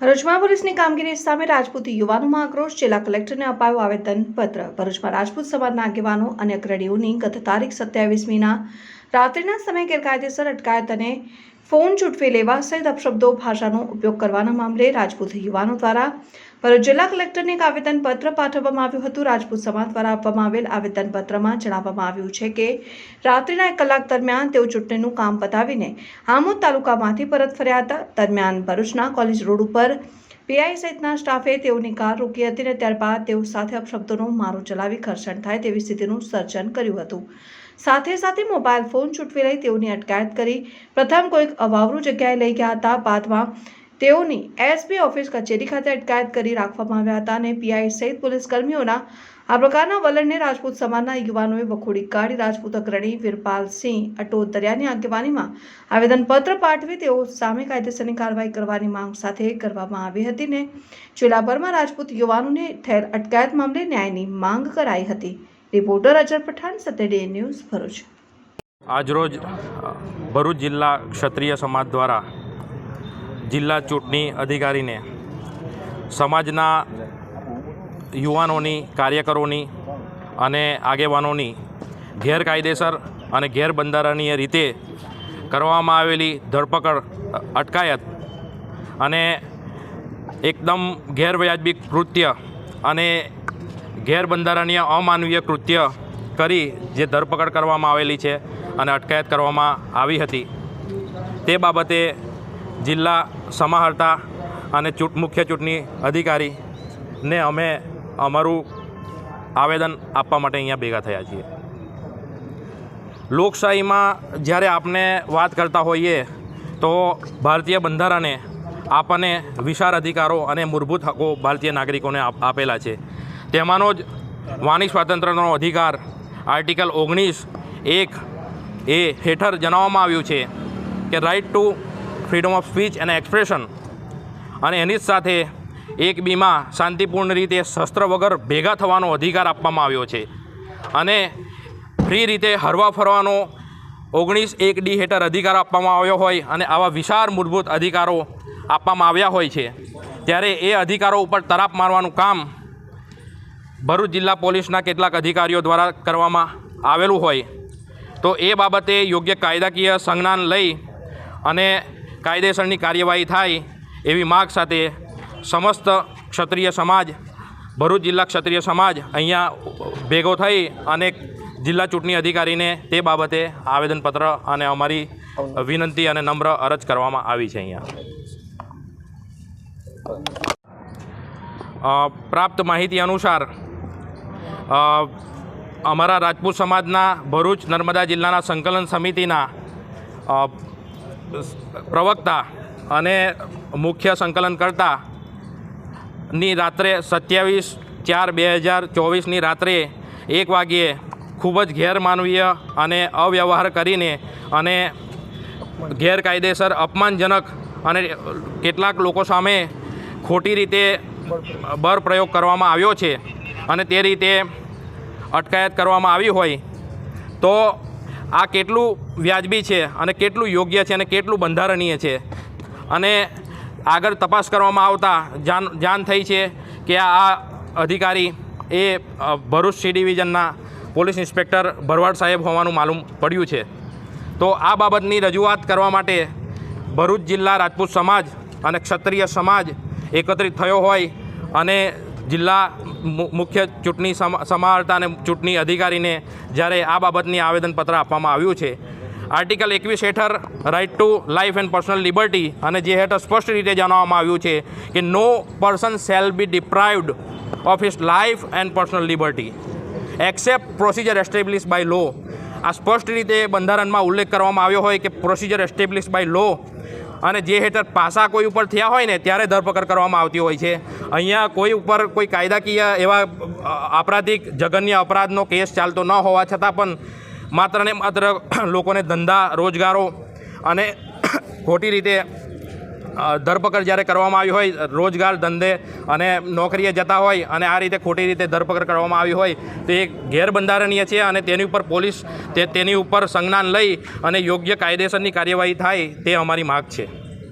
ભરૂચમાં પોલીસની કામગીરી સામે રાજપૂત યુવાનોમાં આક્રોશ. જિલ્લા કલેક્ટરને અપાયું આવેદન પત્ર ભરૂચમાં રાજપૂત સમાજના આગેવાનો અને અગ્રણીઓની ગત તારીખ સત્યાવીસમીના રાત્રિના સમયે ગેરકાયદેસર અટકાયત અને ફોન ચૂંટવી લેવા સહિત અપશબ્દો ભાષાનો ઉપયોગ કરવાના મામલે રાજપૂત યુવાનો દ્વારા ભરૂચ જિલ્લા કલેક્ટરને એક આવેદનપત્ર પાઠવવામાં આવ્યું હતું. રાજપૂત સમાજ દ્વારા આપવામાં આવેલ આવેદનપત્રમાં જણાવવામાં આવ્યું છે કે, રાત્રિના એક કલાક દરમિયાન તેઓ ચૂંટણીનું કામ પતાવીને આમોદ તાલુકામાંથી પરત ફર્યા હતા. દરમિયાન ભરૂચના કોલેજ રોડ ઉપર પીઆઈ સહિતના સ્ટાફે તેઓની કાર રોકી હતી અને ત્યારબાદ તેઓ સાથે અપશબ્દોનો મારો ચલાવી ઘર્ષણ થાય તેવી સ્થિતિનું સર્જન કર્યું હતું. સાથે સાથે મોબાઈલ ફોન છૂટવી લઈ તેઓની અટકાયત કરી. પ્રથમ કોઈક અવાવરું જગ્યાએ લઈ ગયા હતા. બાદમાં તેઓની એસપી ઓફિસ કચેરી ખાતે અટકાયત કરી રાખવામાં આવ્યા હતા અને પીઆઈ સહિત પોલીસ કર્મીઓના આ પ્રકારના વલણને રાજપૂત સમાજના યુવાનોએ વખોડી કાઢી. રાજપૂત અગ્રણી વીરપાલસિંહ અટોદરિયાની આગેવાનીમાં આવેદનપત્ર પાઠવી તેઓ સામે કાયદેસરની કાર્યવાહી કરવાની માંગ સાથે કરવામાં આવી હતી ને જિલ્લાભરમાં રાજપૂત યુવાનોને થયેલ અટકાયત મામલે ન્યાયની માંગ કરાઈ હતી. Reporter Ajar Pathan, Satyaday news Bharuch. આજરોજ ભરૂચ જિલ્લા ક્ષત્રિય સમાજ દ્વારા જિલ્લા ચૂંટણી અધિકારીને સમાજના યુવાનોની, કાર્યકરોની અને આગેવાનોની ગેરકાયદેસર અને ગેરબંધારણીય રીતે કરવામાં આવેલી ધરપકડ અટકાયત અને એકદમ ગેરવ્યાજબી કૃત્ય અને ગેરબંધારણીય અમાનવીય કૃત્ય કરી જે ધરપકડ કરવામાં આવેલી છે અને અટકાયત કરવામાં આવી હતી. તે બાબતે જિલ્લા સમાહર્તા અને ચૂંટ, મુખ્ય ચૂંટણી અધિકારીને અમે અમારું આવેદન આપવા માટે અહીંયા ભેગા થયા છીએ. લોકશાહીમાં જ્યારે આપણે વાત કરતા હોઈએ તો ભારતીય બંધારણે આપણને વિશાળ અધિકારો અને મૂળભૂત હકો ભારતીય નાગરિકોને આપેલા છે. તેમાંનો જ વાણી સ્વાતંત્ર્યનો અધિકાર આર્ટિકલ ઓગણીસ એક એ હેઠળ જણાવવામાં આવ્યું છે કે right to freedom of speech and expression અને એની જ સાથે એક બીમાં શાંતિપૂર્ણ રીતે શસ્ત્ર વગર ભેગા થવાનો અધિકાર આપવામાં આવ્યો છે. અને ફ્રી રીતે હરવા ફરવાનો ઓગણીસ એક ડી હેઠળ અધિકાર આપવામાં આવ્યો હોય અને આવા વિશાળ મૂળભૂત અધિકારો આપવામાં આવ્યા હોય છે. ત્યારે એ અધિકારો ઉપર તરાપ મારવાનું કામ ભરૂચ જિલ્લા પોલીસના કેટલાક અધિકારીઓ દ્વારા કરવામાં આવેલું હોય તો એ બાબતે યોગ્ય કાયદાકીય સંજ્ઞાન લઈ અને કાયદેસરની કાર્યવાહી થાય એવી માગ સાથે સમસ્ત ક્ષત્રિય સમાજ, ભરૂચ જિલ્લા ક્ષત્રિય સમાજ અહીંયા ભેગો થઈ અને જિલ્લા ચૂંટણી અધિકારીને તે બાબતે આવેદનપત્ર અને અમારી વિનંતી અને નમ્ર અરજ કરવામાં આવી છે અહીંયા. પ્રાપ્ત માહિતી અનુસાર અમારા રાજપૂત સમાજના ભરૂચ નર્મદા જિલ્લાના સંકલન સમિતિના પ્રવક્તા અને મુખ્ય સંકલનકર્તાની રાત્રે સત્યાવીસ ચાર બે હજાર ચોવીસની રાત્રે એક વાગ્યે ખૂબ જ ગેરમાનવીય અને અવ્યવહાર કરીને અને ગેરકાયદેસર અપમાનજનક અને કેટલાક લોકો સામે ખોટી રીતે બળપ્રયોગ કરવામાં આવ્યો છે. અને તે રીતે અટકાયત કરવામાં આવી હોય તો આ કેટલું વ્યાજબી છે અને કેટલું યોગ્ય છે અને કેટલું બંધારણીય છે. અને આગળ તપાસ કરવામાં આવતા જાન, જાણ થઈ છે કે આ અધિકારી એ ભરૂચ સી ડિવિઝનના પોલીસ ઇન્સ્પેક્ટર ભરવાડ સાહેબ હોવાનું માલુમ પડ્યું છે. તો આ બાબતની રજૂઆત કરવા માટે ભરૂચ જિલ્લા રાજપૂત સમાજ અને ક્ષત્રિય સમાજ એકત્રિત થયો હોય અને જિલ્લા મુખ્ય ચૂંટણી સમ- સમાહર્તા અને ચૂંટણી અધિકારીને જ્યારે આ બાબતની આવેદનપત્ર આપવામાં આવ્યું છે. આર્ટિકલ એકવીસ હેઠળ right to life and personal liberty અને જે હેઠળ સ્પષ્ટ રીતે જણાવવામાં આવ્યું છે કે no person shall be deprived of his life and personal liberty except procedure establish by law આ સ્પષ્ટ રીતે બંધારણમાં ઉલ્લેખ કરવામાં આવ્યો હોય કે પ્રોસિજર એસ્ટેબ્લિશ બાય લો અને જે હેઠળ પાસા કોઈ ઉપર થયા હોય ને, ત્યારે ધરપકડ કરવામાં આવતી હોય છે. અહીંયા કોઈ ઉપર કોઈ કાયદાકીય એવા આપરાધિક જઘન્ય અપરાધનો કેસ ચાલતો ન હોવા છતાં પણ માત્ર ને માત્ર લોકોને ધંધા, રોજગારો અને ખોટી રીતે ધરપકડ જ્યારે કરવામાં આવી હોય, રોજગાર, ધંધે અને નોકરીએ જતા હોય અને આ રીતે ખોટી રીતે ધરપકડ કરવામાં આવી હોય, તો એ ગેરબંધારણીય છે અને તેની ઉપર પોલીસ તે તેની ઉપર સંજ્ઞાન લઈ અને યોગ્ય કાયદેસરની કાર્યવાહી થાય તે અમારી માગ છે.